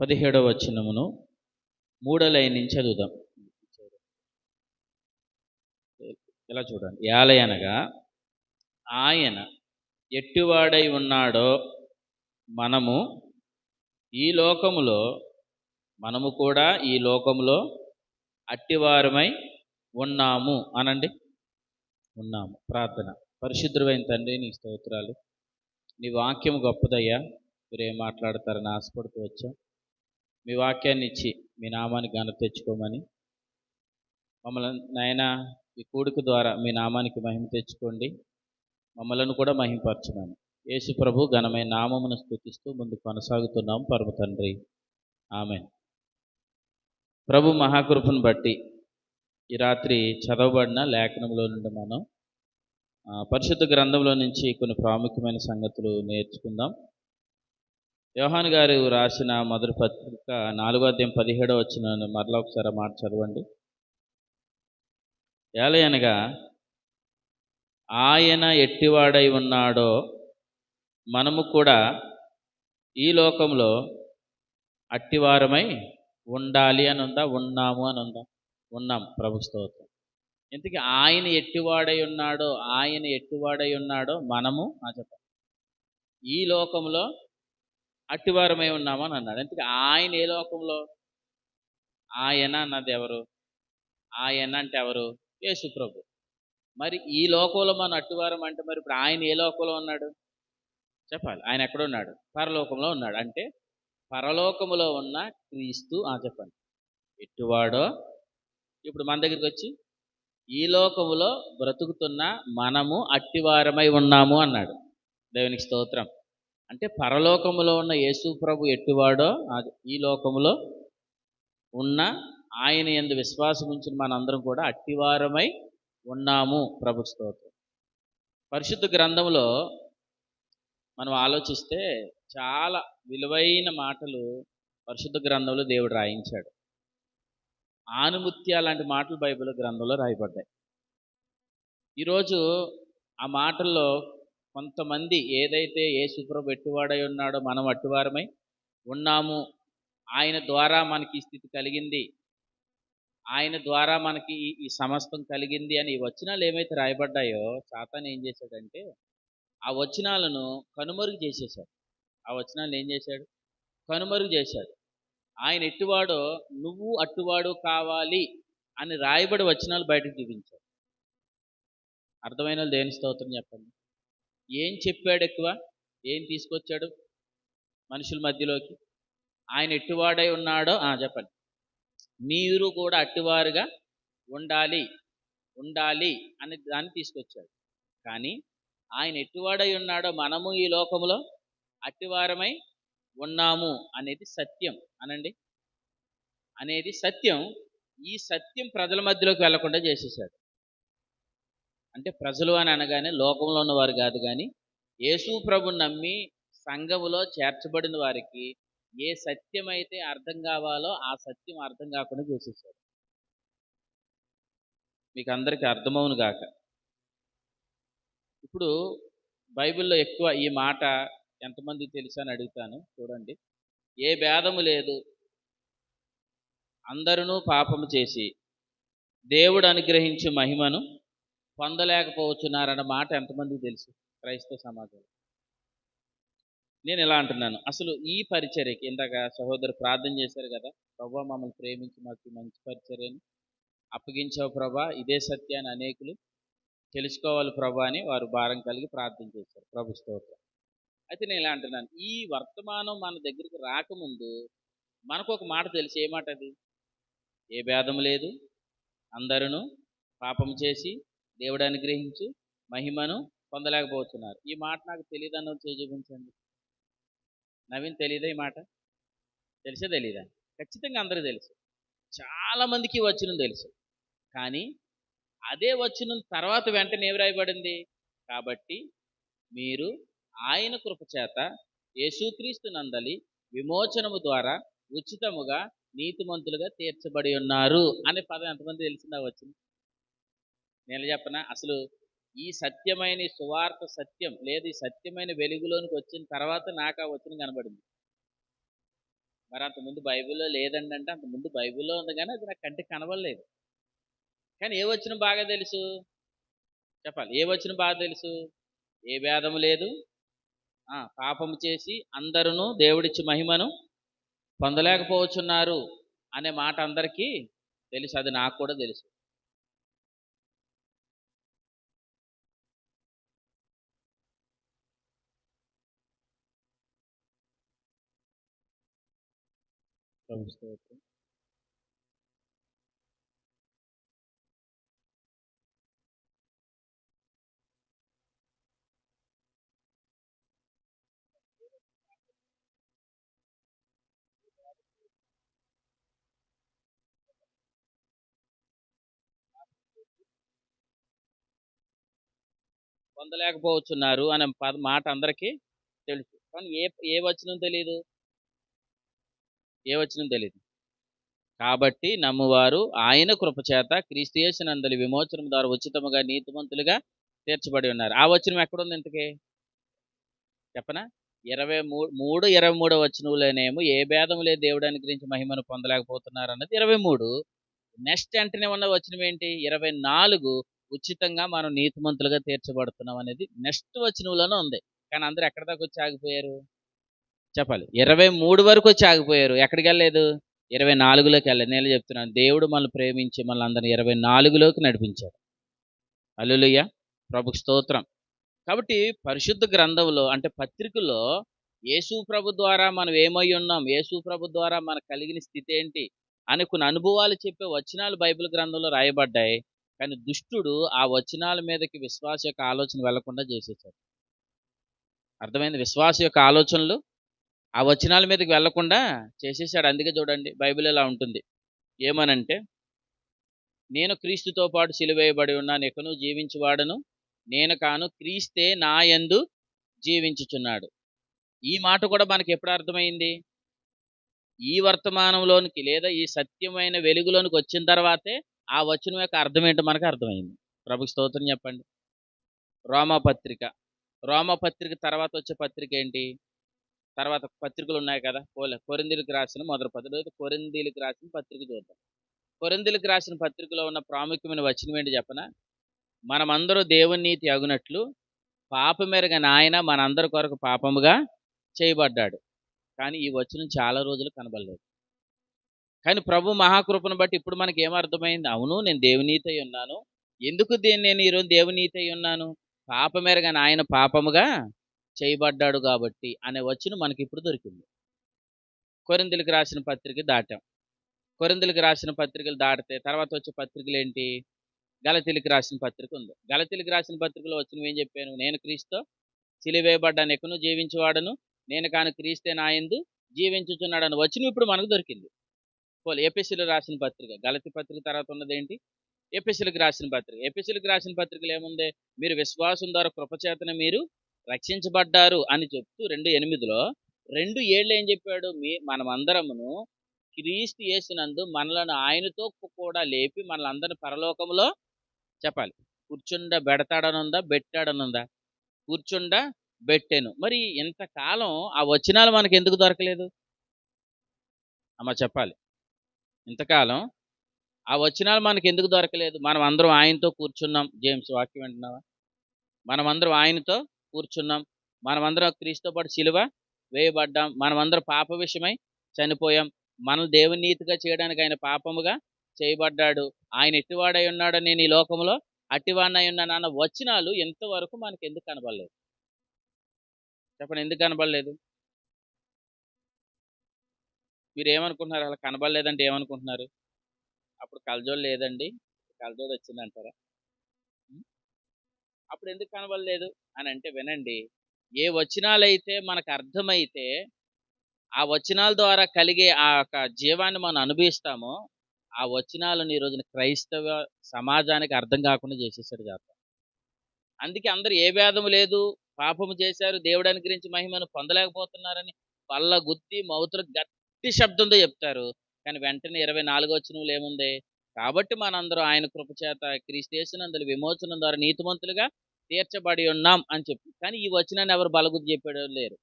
పదిహేడవ వచనమును మూడో లైన్ నుంచి చదువుదాం. ఇలా చూడండి? యాలయనగా ఆయన ఎట్టివాడై ఉన్నాడో మనము ఈ లోకములో మనము కూడా ఈ లోకములో అట్టివారమై ఉన్నాము అనండి. ఉన్నాము. ప్రార్థన. పరిశుద్ధమైన తండ్రి నీ స్తోత్రాలు. నీ వాక్యం గొప్పదయ్యా. మీరేం మాట్లాడతారని ఆశపడుతూ వచ్చాం. మీ వాక్యాన్ని ఇచ్చి మీ నామాన్ని ఘనత తెచ్చుకోమని. మమ్మల్ని నాయన ఈ కూడిక ద్వారా మీ నామానికి మహిమ తెచ్చుకోండి. మమ్మలను కూడా మహిమపరచమని యేసు ప్రభు ఘనమైన నామమును స్థుతిస్తూ ముందు కొనసాగుతున్నాం. పరమ తండ్రి. ఆమె ప్రభు మహాకృపను బట్టి ఈ రాత్రి చదవబడిన లేఖనంలో నుండి మనం పరిశుద్ధ గ్రంథంలో నుంచి కొన్ని ప్రాముఖ్యమైన సంగతులు నేర్చుకుందాం. యోహాన్ గారు రాసిన మొదటి పత్రిక నాలుగో అధ్యాయం పదిహేడో వచ్చిన మరలా ఒకసారి మాట చదవండి. ఏలయనగా ఆయన ఎట్టివాడై ఉన్నాడో మనము కూడా ఈ లోకంలో అట్టివారమై ఉండాలి అని ఉందా ఉన్నాము అని ఉందా ఉన్నాం. ప్రభు స్తోత్రం. ఇంతకీ ఆయన ఎట్టివాడై ఉన్నాడో ఆయన ఎట్టివాడై ఉన్నాడో మనము ఆ చెప్పాలి ఈ లోకంలో అట్టివారమై ఉన్నాము అని అన్నాడు. అందుకే ఆయన ఏ లోకంలో? ఆయన అన్నది ఎవరు? ఆయన అంటే ఎవరు? యేసు ప్రభు. మరి ఈ లోకంలో మనం అట్టివారం అంటే మరి ఇప్పుడు ఆయన ఏ లోకంలో ఉన్నాడు? చెప్పాలి. ఆయన ఎక్కడ ఉన్నాడు? పరలోకంలో ఉన్నాడు. అంటే పరలోకములో ఉన్న క్రీస్తు ఆ చెప్పండి. ఎట్టువాడో ఇప్పుడు మన దగ్గరికి వచ్చి ఈ లోకములో బ్రతుకుతున్న మనము అట్టివారమై ఉన్నాము అన్నాడు. దేవునికి స్తోత్రం. అంటే పరలోకములో ఉన్న యేసు ప్రభు ఎట్టివాడో అది ఈ లోకములో ఉన్న ఆయన ఎందు విశ్వాసం ఉంచిన మనందరం కూడా అట్టివారమై ఉన్నాము ప్రభు స్తోత్రం. పరిశుద్ధ గ్రంథంలో మనం ఆలోచిస్తే చాలా విలువైన మాటలు పరిశుద్ధ గ్రంథంలో దేవుడు రాయించాడు. ఆనుముత్య లాంటి మాటలు బైబిల్ గ్రంథంలో రాయబడ్డాయి. ఈరోజు ఆ మాటల్లో కొంతమంది ఏదైతే ఏ శుభ్రం ఎట్టువాడై ఉన్నాడో మనం అట్టువారమై ఉన్నాము. ఆయన ద్వారా మనకి ఈ స్థితి కలిగింది. ఆయన ద్వారా మనకి ఈ- సమస్తం కలిగింది అని ఈ వచనాలు ఏమైతే రాయబడ్డాయో సాతాన్ ఏం చేశాడంటే ఆ వచనాలను కనుమరుగు చేసేశాడు. ఆ వచనాలను ఏం చేశాడు? కనుమరుగు చేశాడు. ఆయన ఎట్టువాడో నువ్వు అట్టువాడు కావాలి అని రాయబడి వచనాలు బయటకు చూపించాడు. అర్థమైన దేని స్తోత్రం చెప్పండి? ఏం చెప్పాడు ఎక్కువ? ఏం తీసుకొచ్చాడు? మనుషుల మధ్యలోకి. ఆయన ఎట్టువాడై ఉన్నాడో ఆ, చెప్పండి. మీరు కూడా అట్టివారుగా ఉండాలి ఉండాలి అని దాన్ని తీసుకొచ్చాడు. కానీ ఆయన ఎట్టివాడై ఉన్నాడో మనము ఈ లోకములో అట్టివారమై ఉన్నాము అనేది సత్యం. అనండి. అనేది సత్యం. ఈ సత్యం ప్రజల మధ్యలోకి వెళ్ళకుండా చేసేసాడు. అంటే ప్రజలు అని అనగానే లోకంలో ఉన్నవారు కాదు కానీ యేసు ప్రభు నమ్మి సంఘములో చేర్చబడిన వారికి ఏ సత్యం అయితే అర్థం కావాలో ఆ సత్యం అర్థం కాకుండా చేసేసాడు మీకు అందరికీ అర్థమవును గాక. ఇప్పుడు బైబిల్లో ఎక్కువ ఈ మాట ఎంతమంది తెలుసని అని అడుగుతాను చూడండి. ఏ భేదము లేదు. అందరూ పాపము చేసి దేవుడు అనుగ్రహించే మహిమను పొందలేకపోవచ్చున్నారన్న మాట ఎంతమందికి తెలుసు? క్రైస్తవ సమాజంలో. నేను ఇలా అంటున్నాను. అసలు ఈ పరిచర్యకి ఇందాక సహోదరు ప్రార్థన చేశారు కదా ప్రభా మమ్మల్ని ప్రేమించి మాకు మంచి పరిచర్యని అప్పగించావు ప్రభా ఇదే సత్యాన్ని అనేకులు తెలుసుకోవాలి ప్రభా అని వారు భారం కలిగి ప్రార్థన చేశారు. ప్రభు స్తోత్రం. అయితే నేను ఇలా అంటున్నాను. ఈ వర్తమానం మన దగ్గరికి రాకముందు మనకు ఒక మాట తెలిసి. ఏ మాట అది? ఏ భేదం లేదు. అందరూ పాపం చేసి దేవుడు అనుగ్రహించి మహిమను పొందలేకపోతున్నారు. ఈ మాట నాకు తెలియదన్న చేయి చూపించండి. నవీన్ తెలియదా ఈ మాట? తెలిసే తెలీదా? ఖచ్చితంగా అందరూ తెలుసు. చాలా మందికి వచనం తెలుసు. కానీ అదే వచనం తర్వాత వెంటనే ఏమి రాయబడింది? కాబట్టి మీరు ఆయన కృప చేత యేసుక్రీస్తు నందలి విమోచనము ద్వారా ఉచితముగా నీతిమంతులుగా తీర్చబడి ఉన్నారు అనే పదం ఎంతమంది తెలిసిందా వచ్చింది నేను చెప్పన? అసలు ఈ సత్యమైన సువార్త సత్యం లేదు ఈ సత్యమైన వెలుగులోనికి వచ్చిన తర్వాత నాకు ఆ వచ్చిన కనబడింది. మరి అంత ముందు బైబిల్లో లేదండి అంటే అంత ముందు బైబిల్లో ఉంది కానీ అది నాకు కంటికి కనబడలేదు. కానీ ఏ వచ్చిన బాగా తెలుసు? చెప్పాలి. ఏ వచ్చిన బాగా తెలుసు? ఏ భేదము లేదు. ఆ, పాపము చేసి అందరూ దేవుడిచ్చి మహిమను పొందలేకపోవచ్చున్నారు అనే మాట అందరికీ తెలుసు. అది నాకు కూడా తెలుసు. ప్రభు స్తోత్రం. పొందలేకపోవచ్చున్నారు అనే పద మాట అందరికీ తెలుసు కానీ ఏ ఏ వచనం తెలియదు ఏ వచనం తెలియదు కాబట్టి నమ్మువారు ఆయన కృపచేత క్రీస్తు యేసునందలి విమోచనం ద్వారా ఉచితముగా నీతిమంతులుగా తీర్చబడి ఉన్నారు. ఆ వచనం ఎక్కడుంది ఇంతకీ? చెప్పనా? ఇరవై మూడు మూడు ఇరవై మూడు వచనంలోనేమో ఏ భేదం లేదు దేవుడాని గురించి మహిమను పొందలేకపోతున్నారు అన్నది ఇరవై మూడు. నెక్స్ట్ వెంటనే ఉన్న వచనం ఏంటి? ఇరవై నాలుగు ఉచితంగా మనం నీతిమంతులుగా తీర్చబడుతున్నాం అనేది నెక్స్ట్ వచనంలోనే ఉంది. కానీ అందరూ ఎక్కడిదాకా వచ్చి ఆగిపోయారు? చెప్పాలి. ఇరవై మూడు వరకు వచ్చి ఆగిపోయారు. ఎక్కడికి వెళ్ళలేదు ఇరవై నాలుగులోకి వెళ్ళలేదు. నేను చెప్తున్నాను. దేవుడు మనల్ని ప్రేమించి మనల్ని అందరిని ఇరవై నాలుగులోకి నడిపించాడు. అల్లుయ్య ప్రభు స్తోత్రం. కాబట్టి పరిశుద్ధ గ్రంథంలో అంటే పత్రికలో యేసు ప్రభు ద్వారా మనం ఏమై ఉన్నాం? యేసు ప్రభు ద్వారా మనకు కలిగిన స్థితి ఏంటి? అని కొన్ని అనుభవాలు చెప్పే వచనాలు బైబిల్ గ్రంథంలో రాయబడ్డాయి. కానీ దుష్టుడు ఆ వచనాల మీదకి విశ్వాస యొక్క ఆలోచన వెళ్ళకుండా చేసేసాడు. అర్థమైంది? విశ్వాస యొక్క ఆలోచనలు ఆ వచనాల మీదకి వెళ్ళకుండా చేసేసాడు. అందుకే చూడండి బైబిల్ ఇలా ఉంటుంది. ఏమనంటే నేను క్రీస్తుతో పాటు సిలువేయబడి ఉన్నాను. ఎక్కను జీవించువాడను. నేను కాను క్రీస్తే నా యందు జీవించుచున్నాడు. ఈ మాట కూడా మనకి ఎప్పుడు అర్థమైంది? ఈ వర్తమానంలోనికి లేదా ఈ సత్యమైన వెలుగులోనికి వచ్చిన తర్వాతే ఆ వచనం యొక్క అర్థం ఏంటో మనకు అర్థమైంది. ప్రభు స్తోత్రం చెప్పండి. రోమా పత్రిక. రోమా పత్రిక తర్వాత వచ్చే పత్రిక ఏంటి? తర్వాత పత్రికలు ఉన్నాయి కదా పోలే. కొరిందీలకు రాసిన మొదటి పత్రిక. అయితే కొరిందీలకు రాసిన పత్రిక చూద్దాం. కొరిందీలకు రాసిన పత్రికలో ఉన్న ప్రాముఖ్యమైన వచనం ఏంటి చెప్పనా? మనమందరూ దేవుని నీతి అగునట్లు పాపమెరగ నాయన మనందరి కొరకు పాపముగా చేయబడ్డాడు. కానీ ఈ వచనం చాలా రోజులు కనబడలేదు. కానీ ప్రభు మహాకృపను బట్టి ఇప్పుడు మనకి ఏమర్థమైంది అవును నేను దేవునీతి అయి ఉన్నాను. ఎందుకు దీన్ని నేను ఈరోజు దేవునీతి అయి ఉన్నాను? పాపమెరగ నాయన పాపముగా చేయబడ్డాడు కాబట్టి అనే వచనం మనకి ఇప్పుడు దొరికింది. కొరిందులకు రాసిన పత్రిక దాటాం. కొరిందులకు రాసిన పత్రికలు దాటితే తర్వాత వచ్చే పత్రికలు ఏంటి? గలతీలకు రాసిన పత్రిక ఉంది. గలతీలకు రాసిన పత్రికలో వచ్చిన ఏం చెప్పాను? నేను క్రీస్తు సిలివేయబడ్డాను ఎక్కును జీవించేవాడను. నేను కాను క్రీస్తే నాయందు జీవించుచున్నాడని వచ్చిన ఇప్పుడు మనకు దొరికింది. పోలే ఏపీసీలో రాసిన పత్రిక గలతి పత్రిక తర్వాత ఉన్నది ఏంటి? ఏపీసీలకు రాసిన పత్రిక. ఏపీసీలకు రాసిన పత్రికలు ఏముంది? మీరు విశ్వాసం ద్వారా కృపచేతన మీరు రక్షించబడ్డారు అని చెప్తూ రెండు ఎనిమిదిలో రెండు ఏళ్ళు ఏం చెప్పాడు? మీ మనమందరమును క్రీస్తు యేసునందు మనలను ఆయనతో కూడా లేపి మనలందరిని పరలోకంలో చెప్పాలి. కూర్చుండ బెడతాడనుందా? బెట్టాడనుందా? కూర్చుండ బెట్టెను. మరి ఇంతకాలం ఆ వచనాలు మనకు ఎందుకు దొరకలేదు? అమ్మ చెప్పాలి. ఇంతకాలం ఆ వచనాలు మనకు ఎందుకు దొరకలేదు? మనం అందరం ఆయనతో కూర్చున్నాం. జేమ్స్ వాక్యం వింటున్నావా? మనం అందరం ఆయనతో కూర్చున్నాం. మనమందరం క్రీస్తుతో పాటు సిలువ వేయబడ్డాం. మనమందరం పాప విషయమై చనిపోయాం. మనం దేవుని నీతిగా చేయడానికి ఆయన పాపముగా చేయబడ్డాడు. ఆయన ఎట్టివాడై ఉన్నాడు నేను ఈ లోకంలో అట్టివాడినై ఉన్నాను అన్న వచనాలు ఎంతవరకు మనకి ఎందుకు కనబడలేదు? చెప్పండి ఎందుకు కనబడలేదు? మీరు ఏమనుకుంటున్నారు అలా కనబడలేదంటే ఏమనుకుంటున్నారు? అప్పుడు కలజోడు లేదండి. కలజోడు వచ్చిందంటారా? అప్పుడు ఎందుకు కనబడలేదు? అని అంటే వినండి ఏ వచనాలైతే మనకు అర్థమైతే ఆ వచనాల ద్వారా కలిగే ఆ యొక్క జీవాన్ని మనం అనుభవిస్తామో ఆ వచనాలను ఈ రోజున క్రైస్తవ సమాజానికి అర్థం కాకుండా చేసేసాడు జాత అందుకే అందరు ఏ భేదము లేదు పాపము చేశారు దేవుడాని గురించి మహిమను పొందలేకపోతున్నారని పళ్ళ గుత్తి మౌతులు గట్టి శబ్దంతో చెప్తారు. కానీ వెంటనే ఇరవై నాలుగో వచనంలో ఏముంది? కాబట్టి మనందరం ఆయన కృపచేత క్రీస్తేసినందులు విమోచనం ద్వారా నీతిమంతులుగా తీర్చబడి ఉన్నాం అని చెప్పి. కానీ ఈ వచనాన్ని ఎవరు బలగుద్ది చెప్పాడో లేరు.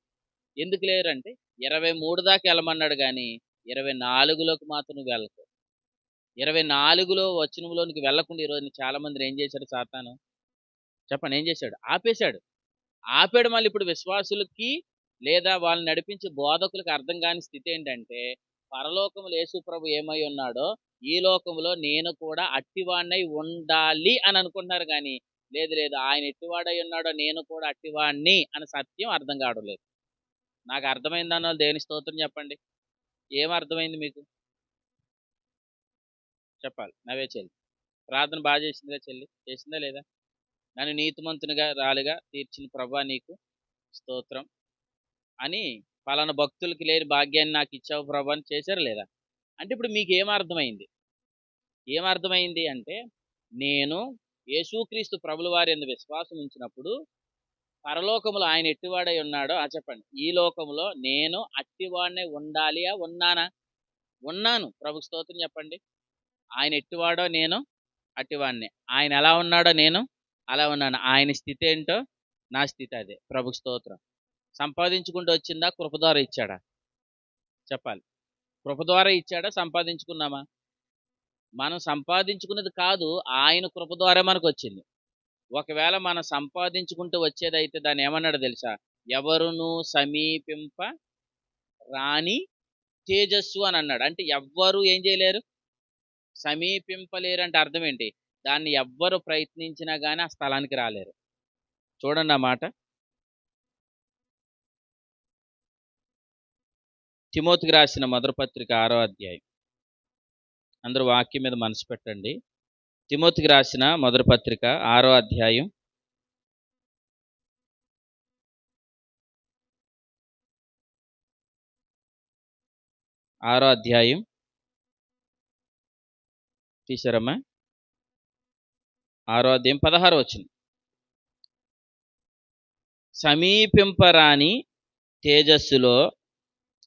ఎందుకు లేరు అంటే ఇరవై మూడు దాకా వెళ్ళమన్నాడు కానీ ఇరవై నాలుగులోకి మాత్రం నువ్వు వెళ్ళకు. ఇరవై నాలుగులో వచనంలోనికి వెళ్ళకుండా ఈరోజు చాలా మంది ఏం చేశాడు సాతాను? చెప్పండి ఏం చేశాడు? ఆపేశాడు. ఆపేడు మళ్ళీ ఇప్పుడు విశ్వాసులకి లేదా వాళ్ళని నడిపించే బోధకులకు అర్థం కాని స్థితి ఏంటంటే పరలోకములు యేసుప్రభు ఏమై ఉన్నాడో ఈ లోకంలో నేను కూడా అట్టివాణ్ణై ఉండాలి అని అనుకుంటున్నారు కానీ లేదు లేదు. ఆయన ఎట్టివాడై ఉన్నాడో నేను కూడా అట్టివాణ్ణి అని సత్యం అర్థం కావడం లేదు. నాకు అర్థమైందన్న దేని స్తోత్రం చెప్పండి. ఏం అర్థమైంది మీకు? చెప్పాలి. నవే చెల్లి. ప్రార్థన బాగా చేసిందిగా చెల్లి. చేసిందా లేదా? నన్ను నీతిమంతునిగా రాలిగా తీర్చిన ప్రభా నీకు స్తోత్రం అని పలానా భక్తులకి లేని భాగ్యాన్ని నాకు ఇచ్చావు ప్రభా అని చేశారు లేదా? అంటే ఇప్పుడు మీకు ఏమర్థమైంది అర్థమైంది? ఏం అర్థమైంది అంటే నేను యేసుక్రీస్తు ప్రభుల వారి ఎందు విశ్వాసం ఉంచినప్పుడు పరలోకములో ఆయన ఎట్టివాడై ఉన్నాడో ఆ చెప్పండి. ఈ లోకంలో నేను అట్టివాడనే ఉండాలియా ఉన్నానా? ఉన్నాను. ప్రభు స్తోత్రం చెప్పండి. ఆయన ఎట్టివాడో నేను అట్టివాడినే. ఆయన ఎలా ఉన్నాడో నేను అలా ఉన్నాను. ఆయన స్థితి ఏంటో నా స్థితి అదే. ప్రభు స్తోత్రం. సంపాదించుకుంటూ వచ్చిందా? కృపదారు ఇచ్చాడా? చెప్పాలి. కృప ద్వారా ఇచ్చాడా? సంపాదించుకున్నామా? మనం సంపాదించుకున్నది కాదు ఆయన కృప ద్వారా మనకు వచ్చింది ఒకవేళ మనం సంపాదించుకుంటూ వచ్చేదైతే దాన్ని ఏమన్నాడు తెలుసా? ఎవరును సమీపింప రాని తేజస్సు అని అన్నాడు. అంటే ఎవ్వరు ఏం చేయలేరు? సమీపింపలేరు అంటే అర్థం ఏంటి? దాన్ని ఎవ్వరు ప్రయత్నించినా కానీ ఆ స్థలానికి రాలేరు. చూడండి ఆ మాట. తిమోతికి రాసిన మొదటి పత్రిక ఆరో అధ్యాయం. అందరూ వాక్యం మీద మనసు పెట్టండి. తిమోతికి రాసిన మొదటి పత్రిక ఆరో అధ్యాయం. ఆరో అధ్యాయం. తీసారమ్మా ఆరో అధ్యాయం పదహారు వచ్చింది సమీపింపరాని తేజస్సులో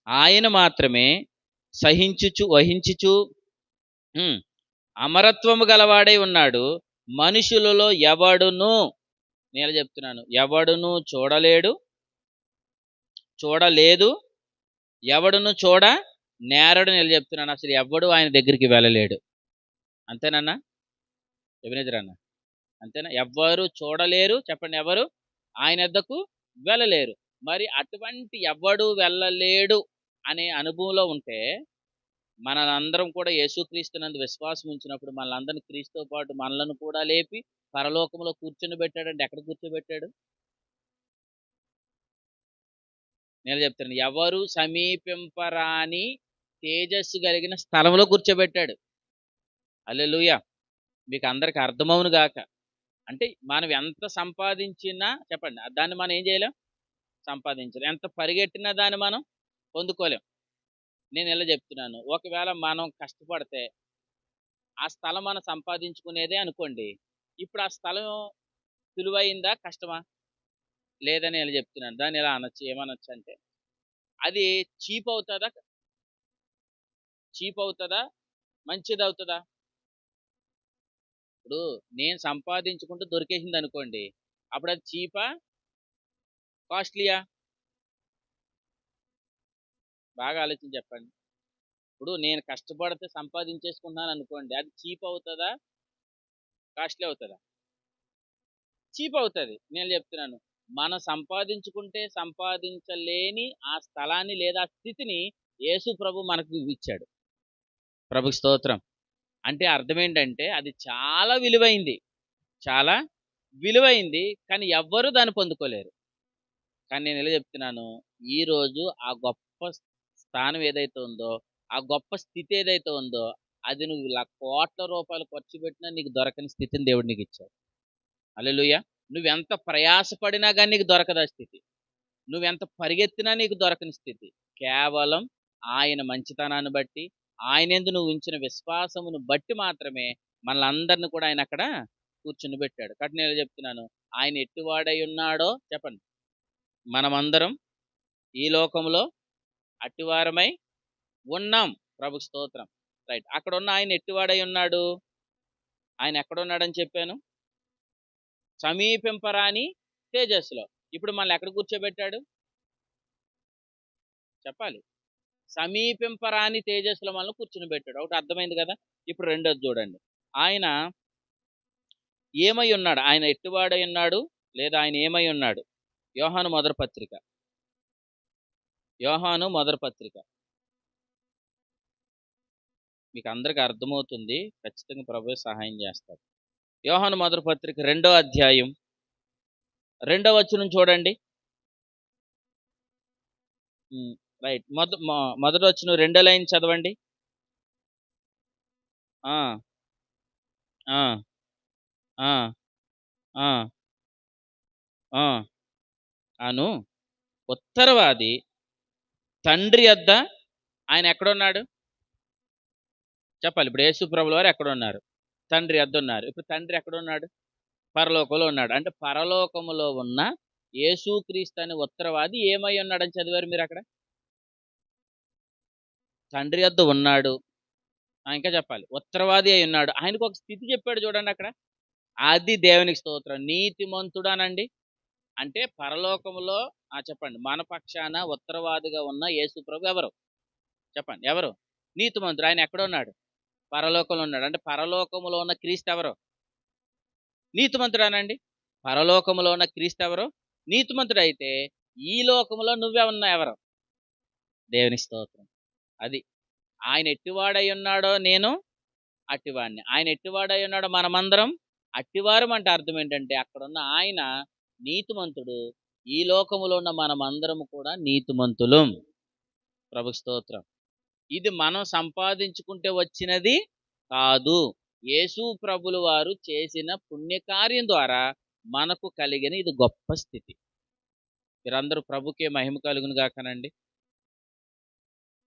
ఆయన మాత్రమే సహించుచు వహించుచు అమరత్వము గలవాడై ఉన్నాడు. మనుషులలో ఎవడును నేను చెప్తున్నాను ఎవడును చూడలేడు చూడలేదు ఎవడును చూడ నేరడు నేను చెప్తున్నాను. అసలు ఎవడు ఆయన దగ్గరికి వెళ్ళలేడు. అంతేనన్నా? అన్న. అంతేనా? ఎవ్వరు చూడలేరు చెప్పండి ఎవరు? ఆయన వద్దకు వెళ్ళలేరు. మరి అటువంటి ఎవడు వెళ్ళలేడు. అనే అనుభవంలో ఉంటే మనందరం కూడా యేసుక్రీస్తునందు విశ్వాసం ఉంచినప్పుడు మనందరిని క్రీస్తుతో పాటు మనలను కూడా లేపి పరలోకంలో కూర్చొని పెట్టాడంటే ఎక్కడ కూర్చోబెట్టాడు? నేను చెప్తాను ఎవరు సమీపింపరాని తేజస్సు కలిగిన స్థలంలో కూర్చోబెట్టాడు. అల్లెలుయ మీకు అందరికి అర్థమవును గాక. అంటే మనం ఎంత సంపాదించినా చెప్పండి దాన్ని మనం ఏం చేయలేం? సంపాదించలేం. ఎంత పరిగెట్టినా దాన్ని మనం పొందుకోలేం. నేను ఇలా చెప్తున్నాను. ఒకవేళ మనం కష్టపడితే ఆ స్థలం మనం సంపాదించుకునేదే అనుకోండి ఇప్పుడు ఆ స్థలం సులువైందా కష్టమా? లేదని ఇలా చెప్తున్నాను. దాన్ని ఇలా అనొచ్చు ఏమనొచ్చు అంటే అది చీప్ అవుతుందా? చీప్ అవుతుందా? మంచిది అవుతుందా? ఇప్పుడు నేను సంపాదించుకుంటూ దొరికేసింది అనుకోండి అప్పుడు అది చీపా? కాస్ట్లీయా? బాగా ఆలోచించి చెప్పండి. ఇప్పుడు నేను కష్టపడితే సంపాదించేసుకున్నాను అనుకోండి అది చీప్ అవుతుందా? కాస్ట్లీ అవుతుందా? చీప్ అవుతుంది. నేను చెప్తున్నాను. మనం సంపాదించుకుంటే సంపాదించలేని ఆ స్థలాన్ని లేదా స్థితిని యేసు ప్రభు మనకు ఇచ్చాడు. ప్రభు స్తోత్రం. అంటే అర్థం ఏంటంటే అది చాలా విలువైంది. చాలా విలువైంది. కానీ ఎవ్వరూ దాన్ని పొందుకోలేరు. కానీ నేను ఎలా చెప్తున్నాను. ఈరోజు ఆ గొప్ప స్థానం ఏదైతే ఉందో ఆ గొప్ప స్థితి ఏదైతే ఉందో అది నువ్వు ఇలా కోట్ల రూపాయలు ఖర్చు పెట్టినా నీకు దొరకని స్థితిని దేవుడు నీకు ఇచ్చాడు. అల్లెలుయ్య నువ్వెంత ప్రయాసపడినా కానీ నీకు దొరకదు ఆ స్థితి. నువ్వెంత పరిగెత్తినా నీకు దొరకని స్థితి. కేవలం ఆయన మంచితనాన్ని బట్టి ఆయన ఎందు నువ్వు ఉంచిన విశ్వాసమును బట్టి మాత్రమే మనలందరిని కూడా ఆయన అక్కడ కూర్చుని పెట్టాడు కాబట్టి నేను చెప్తున్నాను ఆయన ఎట్టివాడై ఉన్నాడో చెప్పండి. మనమందరం ఈ లోకంలో అట్టివారమై ఉన్నాం. ప్రభు స్తోత్రం. రైట్. అక్కడ ఉన్న ఆయన ఎట్టివాడై ఉన్నాడు? ఆయన ఎక్కడ ఉన్నాడని చెప్పాను? సమీపింపరాని తేజస్సులో. ఇప్పుడు మనల్ని ఎక్కడ కూర్చోబెట్టాడు? చెప్పాలి. సమీపింపరాని తేజస్సులో మనల్ని కూర్చుని పెట్టాడు ఒకటి అర్థమైంది కదా? ఇప్పుడు రెండోది చూడండి. ఆయన ఏమై ఉన్నాడు? ఆయన ఎట్టువాడై ఉన్నాడు? లేదా ఆయన ఏమై ఉన్నాడు? యోహాను మొదటి పత్రిక. యోహాను మొదటి పత్రిక. మీకు అందరికి అర్థమవుతుంది. ఖచ్చితంగా ప్రభు సహాయం చేస్తారు యోహాను మొదటి పత్రిక రెండో అధ్యాయం. రెండో వచనం చూడండి. రైట్. మొద మొదటి వచ్చిన రెండో లైన్ చదవండి. అను ఉత్తరవాది తండ్రి వద్ద ఆయన ఎక్కడున్నాడు? చెప్పాలి. ఇప్పుడు యేసు ప్రభుల వారు ఎక్కడున్నారు? తండ్రి వద్ద ఉన్నారు. ఇప్పుడు తండ్రి ఎక్కడున్నాడు? పరలోకంలో ఉన్నాడు. అంటే పరలోకములో ఉన్న యేసుక్రీస్తు అనే ఉత్తరవాది ఏమై ఉన్నాడని చదివారు మీరు అక్కడ? తండ్రి వద్ద ఉన్నాడు. ఇంకా చెప్పాలి. ఉత్తరవాది అయి ఉన్నాడు. ఆయనకు ఒక స్థితి చెప్పాడు చూడండి అక్కడ. అది దేవునికి స్తోత్రం. నీతిమంతుడానండి అంటే పరలోకములో ఆ చెప్పండి. మన పక్షాన ఉత్తరవాదిగా ఉన్న యేసుప్రభు ఎవరు? చెప్పండి. ఎవరు? నీతిమంతుడు. ఆయన ఎక్కడ ఉన్నాడు పరలోకంలో ఉన్నాడు. అంటే పరలోకములో ఉన్న క్రీస్తు ఎవరు? నీతిమంతుడానండి. పరలోకములో ఉన్న క్రీస్తు ఎవరు? నీతిమంతుడు అయితే ఈ లోకములో నువ్వే ఉన్నా ఎవరు? దేవుని స్తోత్రం. అది. ఆయన ఎట్టివాడై ఉన్నాడో నేను అట్టివాడిని. ఆయన ఎట్టివాడై ఉన్నాడో మనమందరం అట్టివారం అంటే అర్థం ఏంటంటే అక్కడ ఉన్న ఆయన నీతిమంతుడు. ఈ లోకములో ఉన్న మనమందరం కూడా నీతిమంతులం. ప్రభు స్తోత్రం. ఇది మనం సంపాదించుకుంటే వచ్చినది కాదు. యేసు ప్రభులు వారు చేసిన పుణ్యకార్యం ద్వారా మనకు కలిగిన ఇది గొప్ప స్థితి. మీరందరూ ప్రభుకే మహిమ కలుగును గాకనండి.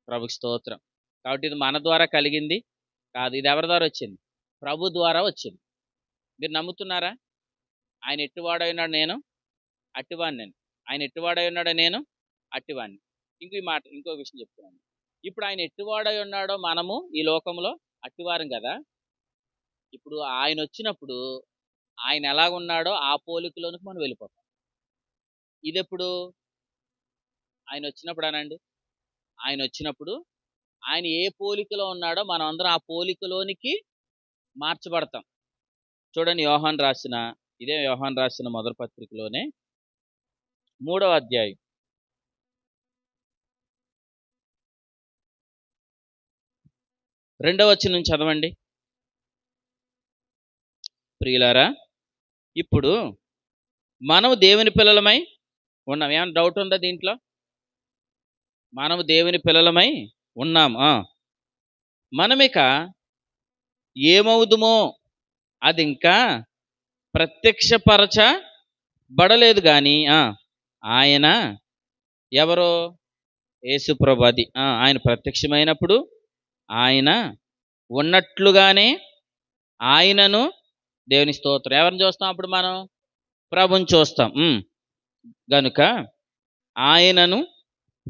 ప్రభుకి స్తోత్రం. కాబట్టి ఇది మన ద్వారా కలిగింది కాదు. ఇది ఎవరి ద్వారా వచ్చింది? ప్రభు ద్వారా వచ్చింది. మీరు నమ్ముతున్నారా? ఆయన ఎట్టువాడై ఉన్నాడు నేను? అట్టివాడిని నేను. ఆయన ఎట్టువాడై ఉన్నాడో నేను? అట్టివాడిని. ఇంకో ఈ మాట ఇంకో విషయం చెప్తున్నాను. ఇప్పుడు ఆయన ఎట్టువాడై ఉన్నాడో మనము ఈ లోకంలో అట్టివారం కదా? ఇప్పుడు ఆయన వచ్చినప్పుడు ఆయన ఎలా ఉన్నాడో ఆ పోలికలోనికి మనం వెళ్ళిపోతాం. ఇది ఎప్పుడు ఆయన వచ్చినప్పుడు అనండి. ఆయన వచ్చినప్పుడు ఆయన ఏ పోలికలో ఉన్నాడో మనం అందరం ఆ పోలికలోనికి మార్చబడతాం. చూడండి యోహాన్ రాసిన ఇదే వ్యవహాన్ రాసిన మొదటి పత్రికలోనే మూడవ అధ్యాయం. రెండవ వచ్చి నుంచి చదవండి. ప్రియులారా ఇప్పుడు మనం దేవుని పిల్లలమై ఉన్నాం. ఏమైనా డౌట్ ఉందా దీంట్లో? మనం దేవుని పిల్లలమై ఉన్నాం. మనమిక ఏమవుదుమో అది ఇంకా ప్రత్యక్షపరచబడలేదు కానీ ఆయన ఎవరో? యేసుప్రభు అది. ఆయన ప్రత్యక్షమైనప్పుడు ఆయన ఉన్నట్లుగానే ఆయనను దేవుని స్తోత్రం. ఎవరిని చూస్తాం అప్పుడు మనం? ప్రభుని చూస్తాం. గనుక ఆయనను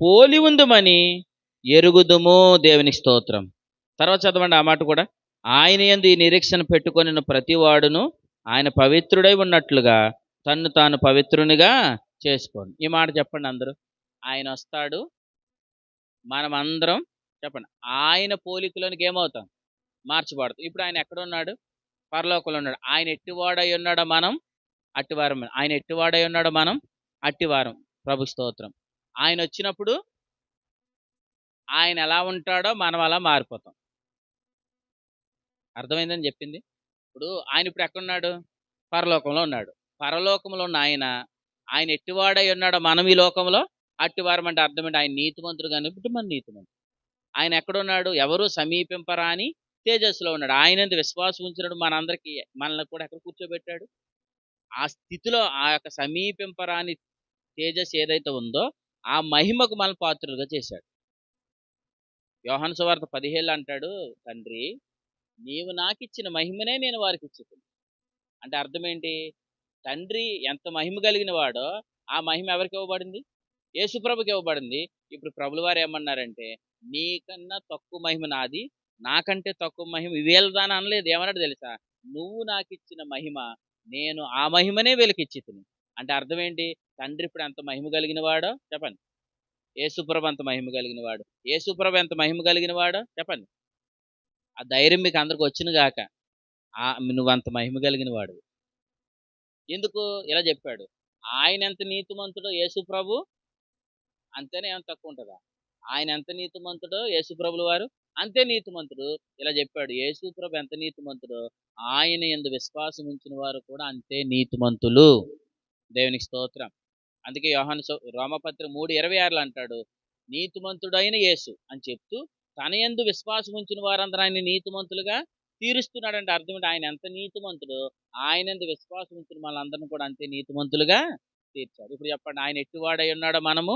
పోలి ఉందమని ఎరుగుదుము దేవుని స్తోత్రం. తర్వాత చదవండి ఆ మాట కూడా. ఆయన యందు ఈ నిరీక్షణ పెట్టుకొని ప్రతివాడును ఆయన పవిత్రుడై ఉన్నట్లుగా తన్ను తాను పవిత్రునిగా చేసుకోండి. ఈ మాట చెప్పండి అందరూ. ఆయన వస్తాడు. మనం అందరం చెప్పండి. ఆయన పోలికలోనికి ఏమవుతాం? మార్చబడతాం ఇప్పుడు ఆయన ఎక్కడ ఉన్నాడు పరలోకంలో ఉన్నాడు. ఆయన ఎట్టివాడై ఉన్నాడో మనం అట్టివారం. ఆయన ఎట్టివాడై ఉన్నాడో మనం అట్టివారం. ప్రభు స్తోత్రం. ఆయన వచ్చినప్పుడు ఆయన ఎలా ఉంటాడో మనం అలా మారిపోతాం. అర్థమైందని చెప్పింది? ఇప్పుడు ఆయన ఇప్పుడు ఎక్కడున్నాడు? పరలోకంలో ఉన్నాడు. పరలోకంలో ఉన్న ఆయన ఆయన ఎట్టివాడై ఉన్నాడో మనం ఈ లోకంలో అట్టివారం అంటే అర్థం ఏంటి? ఆయన నీతిమంతుడు కానీ ఇప్పుడు మన నీతిమంతుడు. ఆయన ఎక్కడున్నాడు? ఎవరు సమీపింపరాని తేజస్సులో ఉన్నాడు. ఆయన విశ్వాసం ఉంచినప్పుడు మనందరికీ మనల్ని కూడా ఎక్కడ కూర్చోబెట్టాడు? ఆ స్థితిలో ఆ యొక్క సమీపింపరాని తేజస్సు ఏదైతే ఉందో ఆ మహిమకు మన పాత్రులుగా చేశాడు. యోహాను సువార్త పదిహేళ్ళు అంటాడు తండ్రి నీవు నాకిచ్చిన మహిమనే నేను వారికి ఇచ్చుతుంది అంటే అర్థం ఏంటి తండ్రి ఎంత మహిమ కలిగిన వాడో ఆ మహిమ ఎవరికి ఇవ్వబడింది? యేసుప్రభుకి ఇవ్వబడింది. ఇప్పుడు ప్రభులు వారు ఏమన్నారంటే నీకన్నా తక్కువ మహిమ నాది నాకంటే తక్కువ మహిమ వీళ్ళదాని అనలేదు. ఏమన్నాడు తెలుసా? నువ్వు నాకు ఇచ్చిన మహిమ నేను ఆ మహిమనే వీళ్ళకి ఇచ్చి అంటే అర్థం ఏంటి తండ్రి ఇప్పుడు ఎంత మహిమ కలిగిన వాడో చెప్పండి యేసుప్రభు అంత మహిమ కలిగిన వాడు యేసుప్రభు ఎంత మహిమ కలిగిన వాడో చెప్పండి. ఆ ధైర్యం మీకు అందరికి వచ్చిన గాక ఆ నువ్వు అంత మహిమ కలిగిన వాడు ఎందుకు? ఇలా చెప్పాడు. ఆయన ఎంత నీతిమంతుడో యేసుప్రభు అంతేనే ఏమైనా తక్కువ ఉంటుందా? ఆయన ఎంత నీతిమంతుడో యేసుప్రభుల వారు అంతే నీతిమంతుడు. ఇలా చెప్పాడు. యేసుప్రభు ఎంత నీతిమంతుడో ఆయన ఎందు విశ్వాసం ఉంచిన వారు కూడా అంతే నీతిమంతులు. దేవునికి స్తోత్రం. అందుకే యోహాను రోమపత్రి మూడు ఇరవై ఆరులు అంటాడు నీతిమంతుడైన యేసు అని చెప్తూ తన ఎందు విశ్వాసం ఉంచిన వారందరూ ఆయన నీతిమంతులుగా తీరుస్తున్నాడంటే అర్థం ఏంటి? ఆయన ఎంత నీతిమంతుడు ఆయన ఎందు విశ్వాసం ఉంచిన వాళ్ళందరిని కూడా అంతే నీతిమంతులుగా తీర్చాడు. ఇప్పుడు చెప్పండి ఆయన ఎట్టివాడై ఉన్నాడో మనము?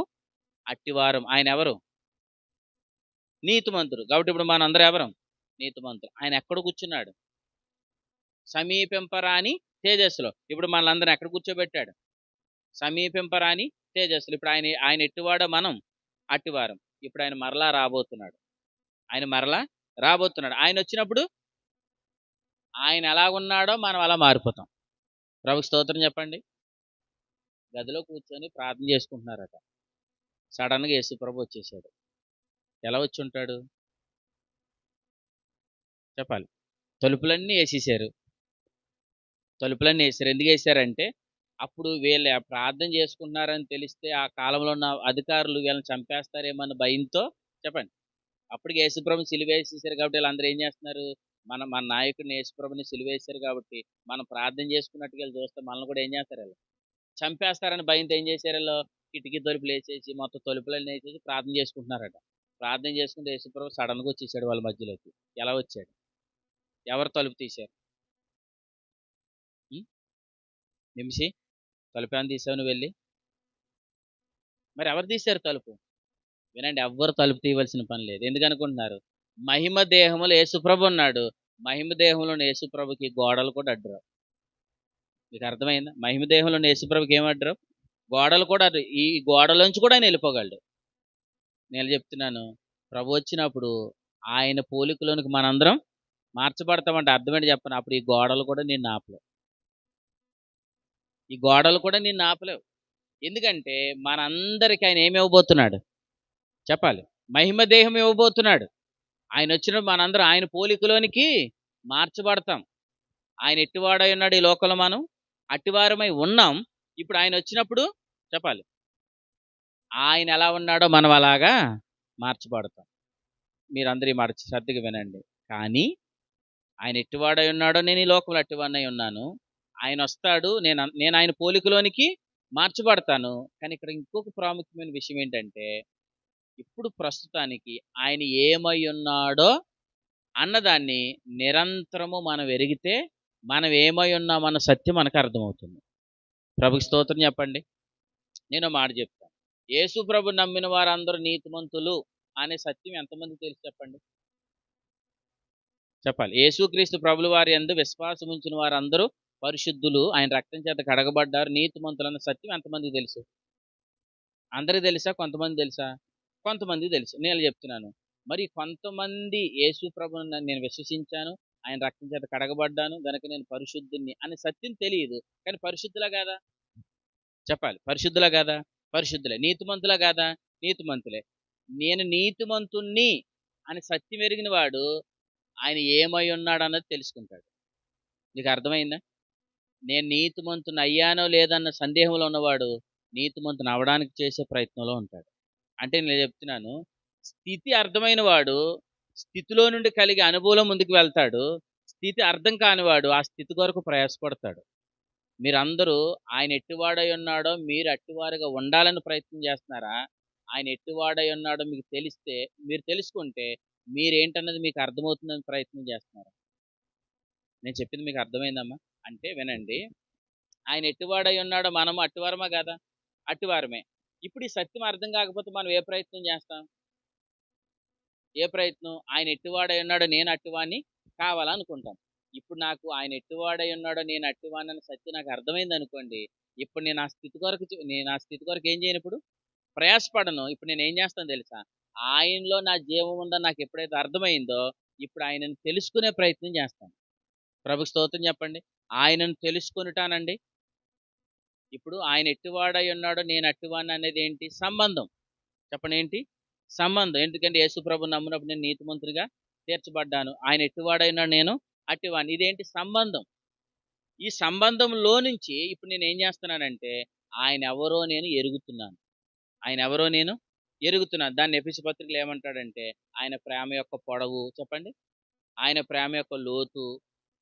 అట్టివారం. ఆయన ఎవరు? నీతిమంతుడు. కాబట్టి ఇప్పుడు మనందరం ఎవరు? నీతిమంతుడు ఆయన ఎక్కడ కూర్చున్నాడు? సమీపింపరాని తేజస్సులో. ఇప్పుడు మనందరం ఎక్కడ కూర్చోబెట్టాడు? సమీపింపరాని తేజస్సులు. ఇప్పుడు ఆయన ఆయన ఎట్టివాడో మనం? అట్టివారం. ఇప్పుడు ఆయన మరలా రాబోతున్నాడు. ఆయన మరలా రాబోతున్నాడు. ఆయన వచ్చినప్పుడు ఆయన ఎలాగున్నాడో మనం అలా మారిపోతాం. ప్రభు స్తోత్రం చెప్పండి. గదిలో కూర్చొని ప్రార్థన చేసుకుంటున్నారట. సడన్గా యేసు ప్రభు వచ్చేసాడు. ఎలా వచ్చి ఉంటాడు చెప్పాలి. తలుపులన్నీ వేసేసారు. తలుపులన్నీ వేసారు. ఎందుకు వేసారంటే అప్పుడు వీళ్ళు ప్రార్థన చేసుకుంటున్నారని తెలిస్తే ఆ కాలంలో ఉన్న అధికారులు వీళ్ళని చంపేస్తారేమన్న భయంతో చెప్పండి. అప్పటికి యేసుప్రభు సిలువేసేసారు కాబట్టి వీళ్ళందరూ ఏం చేస్తున్నారు? మన మన నాయకుడిని యేసుప్రభుని సిలువేశారు కాబట్టి మనం ప్రార్థన చేసుకున్నట్టుగా వీళ్ళు చూస్తే మనల్ని కూడా ఏం చేస్తారు వీళ్ళు? చంపేస్తారని భయంతో ఏం చేశారు వీళ్ళు? కిటికీ తలుపులు వేసేసి మొత్తం తలుపులన్నీ వేసేసి ప్రార్థన చేసుకుంటున్నారట. ప్రార్థన చేసుకుంటే యేసుప్రభు సడన్గా వచ్చేసాడు వాళ్ళ మధ్యలోకి. ఎలా వచ్చాడు? ఎవరు తలుపు తీశారు? నిమిషి తలుపు ఏమైనా తీసావు నువ్వు వెళ్ళి? మరి ఎవరు తీశారు తలుపు? వినండి ఎవ్వరు తలుపు తీయవలసిన పని లేదు. ఎందుకనుకుంటున్నారు? మహిమ దేహములో యేసుప్రభు ఉన్నాడు. మహిమ దేహంలో యేసుప్రభుకి గోడలు కూడా అడ్డరావు మీకు అర్థమైందా? మహిమ దేహంలో యేసుప్రభుకి ఏం అడ్డరావు గోడలు కూడా అడ్డు ఈ గోడలోంచి కూడా ఆయన వెళ్ళిపోగలడు. నేను చెప్తున్నాను ప్రభు వచ్చినప్పుడు ఆయన పోలికలోనికి మనందరం మార్చబడతామంటే అర్థమేంటి చెప్పను? అప్పుడు ఈ గోడలు కూడా నేను ఆపలేవు. ఈ గోడలు కూడా నేను ఆపలేవు. ఎందుకంటే మనందరికీ ఆయన ఏమి ఇవ్వబోతున్నాడు? చెప్పాలి. మహిమ దేహం ఇవ్వబోతున్నాడు. ఆయన వచ్చినప్పుడు మనందరం ఆయన పోలికలోనికి మార్చబడతాం. ఆయన ఎట్టివాడై ఉన్నాడు ఈ లోకంలో మనం? అట్టివారమై ఉన్నాం. ఇప్పుడు ఆయన వచ్చినప్పుడు చెప్పాలి. ఆయన ఎలా ఉన్నాడో మనం అలాగా మార్చబడతాం. మీరందరూ ఈ మాట శ్రద్ధగా వినండి. కానీ ఆయన ఎట్టివాడై ఉన్నాడో నేను ఈ లోకంలో అట్టివాడినై ఉన్నాను. ఆయన వస్తాడు నేను నేను ఆయన పోలికలోనికి మార్చబడతాను. కానీ ఇక్కడ ఇంకొక ప్రాముఖ్యమైన విషయం ఏంటంటే ఇప్పుడు ప్రస్తుతానికి ఆయన ఏమై ఉన్నాడో అన్నదాన్ని నిరంతరము మనం ఎరిగితే మనం ఏమై ఉన్నామన్న సత్యం మనకు అర్థమవుతుంది. ప్రభుకి స్తోత్రం చెప్పండి. నేను మాట చెప్తాను యేసు ప్రభు నమ్మిన వారందరూ నీతిమంతులు అనే సత్యం ఎంతమంది తెలుసు చెప్పండి? చెప్పాలి. యేసుక్రీస్తు ప్రభుల వారి అందు విశ్వాసం ఉంచిన వారందరూ పరిశుద్ధులు. ఆయన రక్తం చేత కడగబడ్డారు. నీతిమంతులు అన్న సత్యం ఎంతమందికి తెలుసు? అందరికి తెలుసా? కొంతమంది తెలుసా? కొంతమంది తెలుసు. నేను చెప్తున్నాను. మరి కొంతమంది యేసు ప్రభుని నేను విశ్వసించాను. ఆయన రక్తం చేత కడగబడ్డాను. గనక నేను పరిశుద్ధుని అనే సత్యం తెలియదు. కానీ పరిశుద్ధులా కాదా? చెప్పాలి. పరిశుద్ధులా కాదా? పరిశుద్ధులే. నీతిమంతులా కాదా? నీతిమంతులే. నేను నీతిమంతుణ్ణి అని సత్యం ఎరిగిన వాడు ఆయన ఏమై ఉన్నాడు అన్నది తెలుసుకుంటాడు. నీకు అర్థమైందా? నేను నీతిమంతుని అయ్యానో లేదన్న సందేహంలో ఉన్నవాడు నీతిమంతుని అవడానికి చేసే ప్రయత్నంలో ఉంటాడు. అంటే నేను చెప్తున్నాను. స్థితి అర్థమైన వాడు స్థితిలో నుండి కలిగే అనుభవం ముందుకు వెళ్తాడు. స్థితి అర్థం కానివాడు ఆ స్థితి కొరకు ప్రయాసపడతాడు. మీరందరూ ఆయన ఎట్టివాడై ఉన్నాడో మీరు అట్టివారుగా ఉండాలని ప్రయత్నం చేస్తున్నారా? ఆయన ఎట్టివాడై ఉన్నాడో మీకు తెలిస్తే మీరు తెలుసుకుంటే మీరేంటన్నది మీకు అర్థమవుతుందని ప్రయత్నం చేస్తున్నారు? నేను చెప్పింది మీకు అర్థమైందమ్మా. అంటే వినండి. ఆయన ఎట్టివాడై ఉన్నాడో మనము అట్టివారమా కదా? అట్టివారమే. ఇప్పుడు ఈ సత్యం అర్థం కాకపోతే మనం ఏ ప్రయత్నం చేస్తాం? ఏ ప్రయత్నం? ఆయన ఎట్టివాడై ఉన్నాడో నేను అట్టివాణ్ణి కావాలనుకుంటాం ఇప్పుడు నాకు ఆయన ఎట్టివాడై ఉన్నాడో నేను అట్టివాణ్ణి అనే సత్యం నాకు అర్థమైంది అనుకోండి. ఇప్పుడు నేను ఆ స్థితి కొరకు నేను ఆ స్థితి కొరకు ఏం చేయను ఇప్పుడు? ప్రయాసపడను. ఇప్పుడు నేను ఏం చేస్తాను తెలుసా? ఆయనలో నా జీవం ఉందని నాకు ఎప్పుడైతే అర్థమైందో ఇప్పుడు ఆయనను తెలుసుకునే ప్రయత్నం చేస్తాను. ప్రభు స్తోత్రం చెప్పండి. ఆయనను తెలుసుకొనుటానండి. ఇప్పుడు ఆయన ఎట్టివాడై ఉన్నాడో నేను అట్టివాడిని అనేది ఏంటి? సంబంధం. చెప్పండి ఏంటి? సంబంధం. ఎందుకంటే యేసుప్రభు నమ్మినప్పుడు నేను నీతిమంతుడిగా తీర్చబడ్డాను. ఆయన ఎట్టివాడైనా నేను అట్టివాడిని ఇదేంటి? సంబంధం. ఈ సంబంధంలో నుంచి ఇప్పుడు నేను ఏం చేస్తున్నానంటే ఆయన ఎవరో నేను ఎరుగుతున్నాను. ఆయన ఎవరో నేను ఎరుగుతున్నాను. దాన్ని ఎపిసి పత్రికలు ఏమంటాడంటే ఆయన ప్రేమ యొక్క పొడవు చెప్పండి. ఆయన ప్రేమ యొక్క లోతు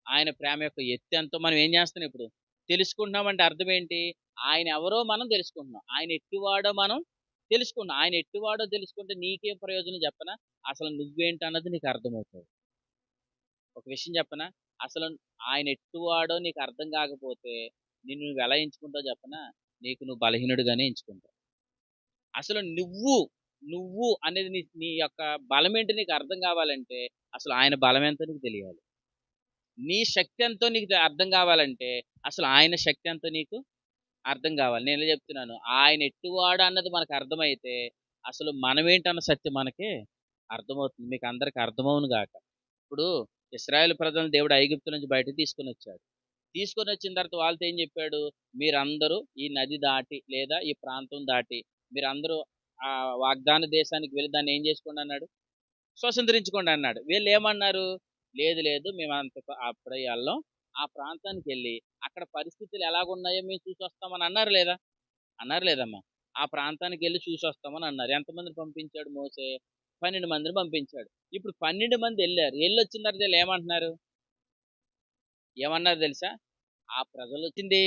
ఆయన ప్రేమ యొక్క ఎత్తు ఎంతో. మనం ఏం చేస్తున్నాం ఇప్పుడు? తెలుసుకుంటున్నామంటే అర్థం ఏంటి ఆయన ఎవరో మనం తెలుసుకుంటున్నాం. ఆయన ఎట్టివాడో మనం తెలుసుకున్నాం ఆయన ఎట్టివాడో తెలుసుకుంటే నీకేం ప్రయోజనం చెప్పనా? అసలు నువ్వేంటి అన్నది నీకు అర్థమవుతుంది. ఒక విషయం చెప్పనా? అసలు ఆయన ఎట్టువాడో నీకు అర్థం కాకపోతే నిన్ను నువ్వు ఎలా ఎంచుకుంటావు చెప్పనా? నీకు నువ్వు బలహీనుడుగానే ఎంచుకుంటావు. అసలు నువ్వు నువ్వు అనేది నీ నీ యొక్క బలం ఏంటి నీకు అర్థం కావాలంటే అసలు ఆయన బలం ఎంత నీకు తెలియాలి. నీ శక్తి ఎంతో నీకు అర్థం కావాలంటే అసలు ఆయన శక్తి ఎంతో నీకు అర్థం కావాలి. నేను చెప్తున్నాను. ఆయన ఎట్టువాడు అన్నది మనకు అర్థమైతే అసలు మనమేంటన్న సత్యం మనకి అర్థమవుతుంది. మీకు అందరికి అర్థమవును గాక. ఇప్పుడు ఇస్రాయేల్ ప్రజలను దేవుడు ఐగుప్తు నుంచి బయటకు తీసుకొని వచ్చాడు. తీసుకొని వచ్చిన తర్వాత వాళ్ళతో ఏం చెప్పాడు? మీరందరూ ఈ నది దాటి లేదా ఈ ప్రాంతం దాటి మీరందరూ ఆ వాగ్దాన దేశానికి వెళ్ళి దాన్ని ఏం చేసుకోండి అన్నాడు? స్వతంత్రించుకోండి అన్నాడు. వీళ్ళు ఏమన్నారు? లేదు లేదు. మేము అంత అప్పుడే వెళ్ళాం. ఆ ప్రాంతానికి వెళ్ళి అక్కడ పరిస్థితులు ఎలాగున్నాయో మేము చూసి వస్తామని అన్నారు లేదా? అన్నారు లేదమ్మా. ఆ ప్రాంతానికి వెళ్ళి చూసి వస్తామని అన్నారు. ఎంతమందిని పంపించాడు మోసే? పన్నెండు మందిని పంపించాడు. ఇప్పుడు పన్నెండు మంది వెళ్ళారు. వెళ్ళి వచ్చిన తర్వాత ఏమంటున్నారు? ఏమన్నారు తెలుసా? ఆ ప్రజలు వచ్చింది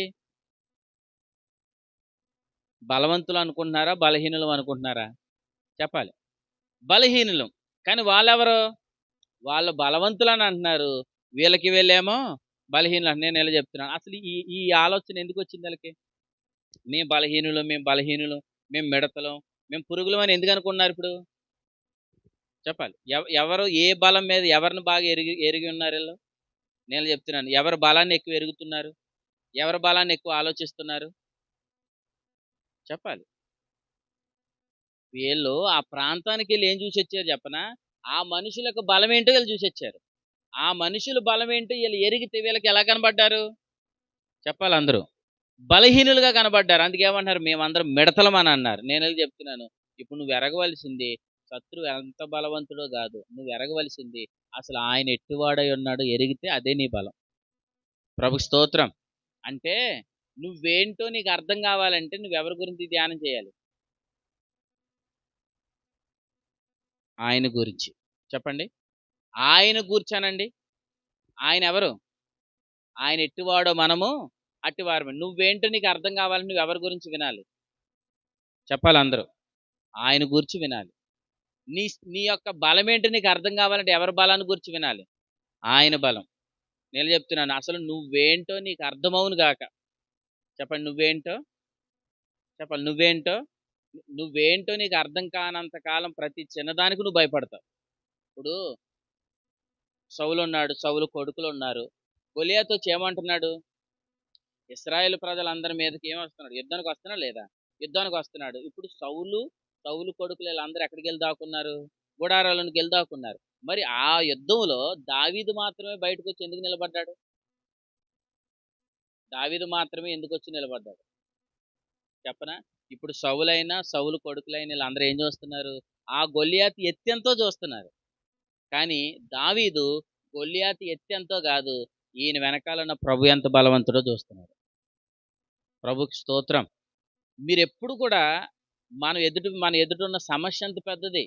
బలవంతులు అనుకుంటున్నారా? బలహీనులు అనుకుంటున్నారా? చెప్పాలి. బలహీనులు. కానీ వాళ్ళెవరు? వాళ్ళు బలవంతులు అని అంటున్నారు. వీళ్ళకి వీళ్ళేమో బలహీనులు అని నేను ఎలా చెప్తున్నాను. అసలు ఈ ఈ ఆలోచన ఎందుకు వచ్చింది వాళ్ళకి? మేము బలహీనులు మేము బలహీనులు మేము మిడతలం మేము పురుగులం అని ఎందుకు అనుకున్నారు ఇప్పుడు? చెప్పాలి. ఎవ- ఎవరు ఏ బలం మీద ఎవరిని బాగా ఎరిగి ఎరిగి ఉన్నారు వీళ్ళు? నేను చెప్తున్నాను. ఎవరి బలాన్ని ఎక్కువ ఎరుగుతున్నారు? ఎవరి బలాన్ని ఎక్కువ ఆలోచిస్తున్నారు? చెప్పాలి. వీళ్ళు ఆ ప్రాంతానికి వెళ్ళి ఏం చూసి వచ్చారు చెప్పనా? ఆ మనుషులకు బలం ఏంటో వీళ్ళు చూసి వచ్చారు ఆ మనుషుల బలం ఏంటో వీళ్ళు ఎరిగితే వీళ్ళకి ఎలా కనబడ్డారు? చెప్పాలి అందరూ. బలహీనులుగా కనబడ్డారు. అందుకే ఏమంటారు మేమందరం మిడతలం అని అన్నారు. నేను చెప్తున్నాను? ఇప్పుడు నువ్వు ఎరగవలసింది శత్రువు ఎంత బలవంతుడో కాదు. నువ్వు ఎరగవలసింది అసలు ఆయన ఎట్టివాడై ఉన్నాడో ఎరిగితే అదే నీ బలం. ప్రభు స్తోత్రం. అంటే నువ్వేంటో నీకు అర్థం కావాలంటే నువ్వు ఎవరి గురించి ధ్యానం చేయాలి? ఆయన గురించి. చెప్పండి. ఆయన కూర్చానండి ఆయన ఎవరు ఆయన ఎట్టివాడో మనము అట్టివారమే. నువ్వేంటో నీకు అర్థం కావాలి నువ్వు ఎవరి గురించి వినాలి? చెప్పాలి అందరూ ఆయన గురించి వినాలి. నీ నీ యొక్క బలం ఏంటో నీకు అర్థం కావాలంటే ఎవరి బలాన్ని గురించి వినాలి? ఆయన బలం. నేను చెప్తున్నాను అసలు నువ్వేంటో నీకు అర్థమవును గాక. చెప్పండి నువ్వేంటో? చెప్పాలి నువ్వేంటో? నువ్వేంటో నీకు అర్థం కానంత కాలం ప్రతి చిన్నదానికి నువ్వు భయపడతావు. ఇప్పుడు సౌలు ఉన్నాడు సౌలు కొడుకులు ఉన్నారు గొలియాతో చేయమంటున్నాడు ఇస్రాయేల్ ప్రజలందరి మీదకి ఏం వస్తున్నాడు యుద్ధానికి వస్తున్నాడు లేదా? యుద్ధానికి వస్తున్నాడు. ఇప్పుడు సౌలు సౌలు కొడుకులు వీళ్ళందరూ ఎక్కడికి వెళ్ళి దాక్కున్నారు? గుడారాలను వెళ్ళి దాక్కున్నారు. మరి ఆ యుద్ధంలో దావీదు మాత్రమే బయటకు వచ్చి ఎందుకు నిలబడ్డాడు? దావీదు మాత్రమే ఎందుకు వచ్చి నిలబడ్డాడు? చెప్పనా? ఇప్పుడు సవులైనా సవులు కొడుకులైన వీళ్ళందరూ ఏం చూస్తున్నారు? ఆ గొల్లియాత్ ఎత్తెంతో చూస్తున్నారు. కానీ దావీదు గొల్లియాత్ ఎత్తెంతో కాదు ఈయన వెనకాల ఉన్న ప్రభు ఎంత బలవంతుడో చూస్తున్నారు. ప్రభుకి స్తోత్రం. మీరు ఎప్పుడు కూడా మనం ఎదుటి మన ఎదుట ఉన్న సమస్య ఎంత పెద్దది?